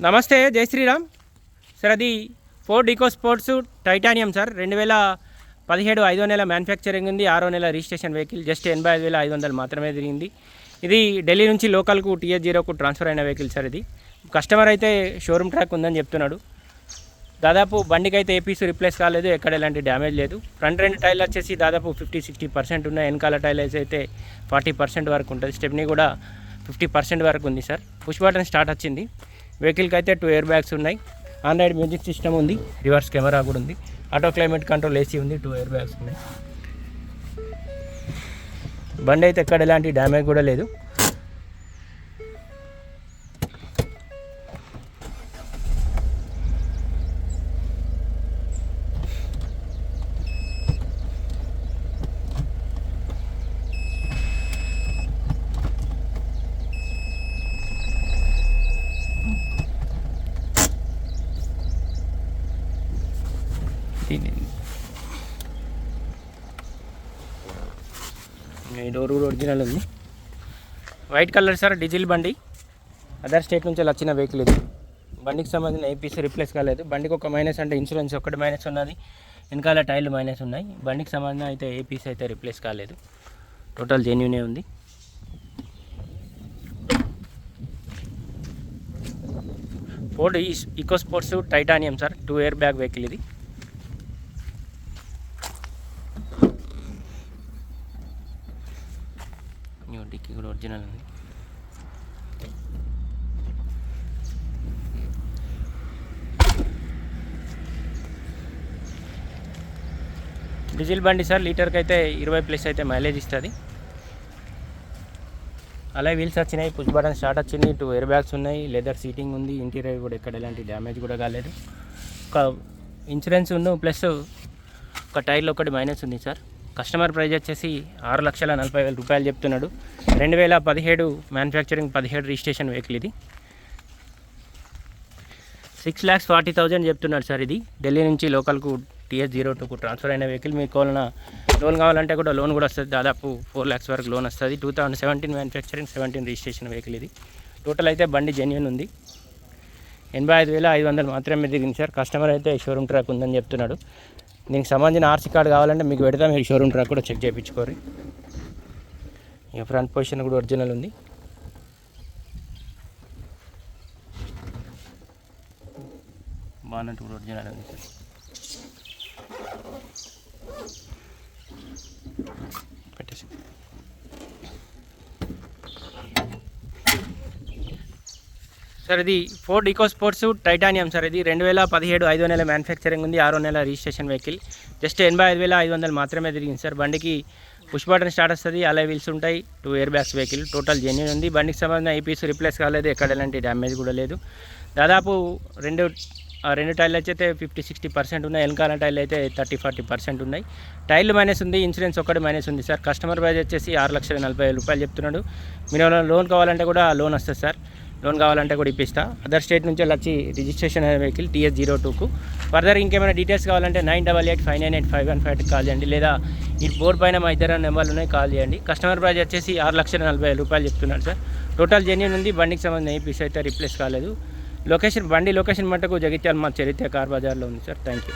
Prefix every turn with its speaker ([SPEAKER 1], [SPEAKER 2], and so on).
[SPEAKER 1] నమస్తే జై శ్రీరామ్. సార్ అది Ford eco sports titanium sir. రెండు వేల పదిహేడు ఐదో నెల మ్యానుఫ్యాక్చరింగ్ ఉంది. ఆరో నెల రిజిస్ట్రేషన్ వెహికల్ జస్ట్ ఎనభై ఐదు వేల ఐదు వందలు మాత్రమే తిరిగింది. ఇది ఢిల్లీ నుంచి లోకల్కు టీఎస్ జీరోకు ట్రాన్స్ఫర్ అయిన వెహికల్ సార్ ఇది. కస్టమర్ అయితే షోరూమ్ ట్రాక్ ఉందని చెప్తున్నాడు. దాదాపు బండికి అయితే ఏ పీస్ రిప్లేస్ కాలేదు ఎక్కడ ఎలాంటి డ్యామేజ్ లేదు. ఫ్రంట్ రెండు టైర్లు వచ్చేసి దాదాపు ఫిఫ్టీ సిక్స్టీ పర్సెంట్ ఉన్నాయి. వెనకాల టైర్స్ అయితే ఫార్టీ పర్సెంట్ వరకు ఉంటుంది. స్టెప్ని కూడా ఫిఫ్టీ పర్సెంట్ వరకు ఉంది సార్. పుష్ బటన్ స్టార్ట్ వచ్చింది. వెహికల్కి అయితే టూ ఎయిర్ బ్యాగ్స్ ఉన్నాయి. ఆండ్రాయిడ్ మ్యూజిక్ సిస్టమ్ ఉంది. రివర్స్ కెమెరా కూడా ఉంది. ఆటో క్లైమేట్ కంట్రోల్ ఏసీ ఉంది. టూ ఎయిర్ బ్యాగ్స్ ఉన్నాయి. బండి అయితే ఎక్కడ ఎలాంటి డ్యామేజ్ కూడా లేదు. దీని- ఈ డోర్ కూడా ఒరిజినల్ ఉంది. వైట్ కలర్ సార్ డీజిల్ బండి. అదర్ స్టేట్ నుంచి వచ్చిన వెహికల్ ఇది. బండికి సంబంధించిన ఏపీసీ రిప్లేస్ కాలేదు. బండికి ఒక మైనస్ అంటే ఇన్సూరెన్స్ ఒకటి మైనస్ ఉన్నది. వెనకాల టైర్లు మైనస్ ఉన్నాయి. బండికి సంబంధించిన అయితే ఏపీసీ అయితే రిప్లేస్ కాలేదు. టోటల్ జెన్యునే ఉంది. Ford eco sports titanium sir two air bag vehicle ఇది. ఇది కూడా ఒరిజినల్ ఉంది. డీజిల్ బండి సార్ లీటర్కి అయితే ఇరవై ప్లస్ అయితే మైలేజ్ ఇస్తుంది. అలాగే వీల్స్ వచ్చినాయి పుష్ బటన్ స్టార్ట్ వచ్చింది టూ ఎయిర్ బ్యాగ్స్ ఉన్నాయి లెదర్ సీటింగ్ ఉంది ఇంటీరియర్ కూడా ఎక్కడ ఎలాంటి డ్యామేజ్ కూడా కాలేదు. ఒక ఇన్సూరెన్స్ ఉన్న ప్లస్ ఒక టైర్లో ఒకటి మైనస్ ఉంది సార్. కస్టమర్ ప్రైజ్ వచ్చేసి ఆరు లక్షల నలభై వేల రూపాయలు చెప్తున్నాడు. రెండు వేల పదిహేడు మ్యానుఫ్యాక్చరింగ్ పదిహేడు రిజిస్ట్రేషన్ వెహికల్ ఇది. సిక్స్ ల్యాక్స్ ఫార్టీ థౌజండ్ చెప్తున్నాడు సార్ ఇది. ఢిల్లీ నుంచి లోకల్కు టీఎస్ జీరో టూకు ట్రాన్స్ఫర్ అయిన వెహికల్ మీకు కావాలన్నా లోన్ కావాలంటే కూడా లోన్ కూడా వస్తుంది. దాదాపు ఫోర్ ల్యాక్స్ వరకు లోన్ వస్తుంది. Two thousand seventeen manufacturing seventeen registration vehicle ఇది. టోటల్ అయితే బండి జెన్యున్ ఉంది. ఎనభై ఐదు వేల ఐదు వందలు మాత్రమే దిగింది సార్. కస్టమర్ అయితే షోరూమ్ ట్రాక్ ఉందని చెప్తున్నాడు. దీనికి సంబంధించిన ఆర్సీ కార్డు కావాలంటే మీకు పెడతా. మీరు షోరూమ్ ట్రాక్ కూడా చెక్ చేయించుకోరు ఇక ఫ్రంట్ పొజిషన్ కూడా ఒరిజినల్ ఉంది. బానట్ కూడా ఒరిజినల్ ఉంది సార్ పెట్టేసి సార్ ఇది Ford eco sports titanium sir. ఇది రెండు వేల పదిహేడు ఐదో నెల మ్యానుఫ్యాక్చరింగ్ ఉంది ఆరో నెల రిజిస్ట్రేషన్ వెహికల్ జస్ట్ ఎనభై ఐదు వేల ఐదు వందలు మాత్రమే తిరిగింది సార్. బండికి పుష్ బటన్ స్టార్ట్ వస్తుంది అలా వీల్స్ ఉంటాయి two air bags vehicle total genuine ఉంది. బండికి సంబంధించిన ఐపీస్ రిప్లేస్ కాలేదు ఎక్కడ ఎలాంటి డ్యామేజ్ కూడా లేదు. దాదాపు రెండు రెండు టైర్లు అయితే ఫిఫ్టీ సిక్స్టీ పర్సెంట్ ఉన్నాయి వెనకాల టైర్లు అయితే థర్టీ ఫార్టీ పర్సెంట్ ఉన్నాయి. టైర్లు మైనస్ ఉంది ఇన్సూరెన్స్ ఒకటి మైనస్ ఉంది సార్. కస్టమర్ ప్రైజ్ వచ్చేసి ఆరు లక్షల నలభై రూపాయలు చెప్తున్నాడు. మీరు లోన్ కావాలంటే కూడా లోన్ వస్తుంది సార్. లోన్ కావాలంటే కూడా ఇప్పిస్తా. అదర్ స్టేట్ నుంచి వచ్చి రిజిస్ట్రేషన్ అయిన వెహికల్ టీఎస్ జీరో టూకు ఫర్దర్ ఇంకేమైనా డీటెయిల్స్ కావాలంటే nine double eight five nine eight five one five call చేయండి. లేదా ఈ బోర్డు పైన మా ఇద్దరు నెంబర్లు ఉన్నాయి కాల్ చేయండి. కస్టమర్ ప్రైస్ వచ్చేసి ఆరు లక్షల నలభై వేల రూపాయలు చెప్తున్నాడు సార్. టోటల్ జెన్యున్ ఉంది బండికి సంబంధించిన ఏ పీస్ అయితే రిప్లేస్ కాలేదు. లొకేషన్ బండి లొకేషన్ మటుకు జగిత్యాల మా చరిత్ర కార్ బజార్లో ఉంది సార్. Thank you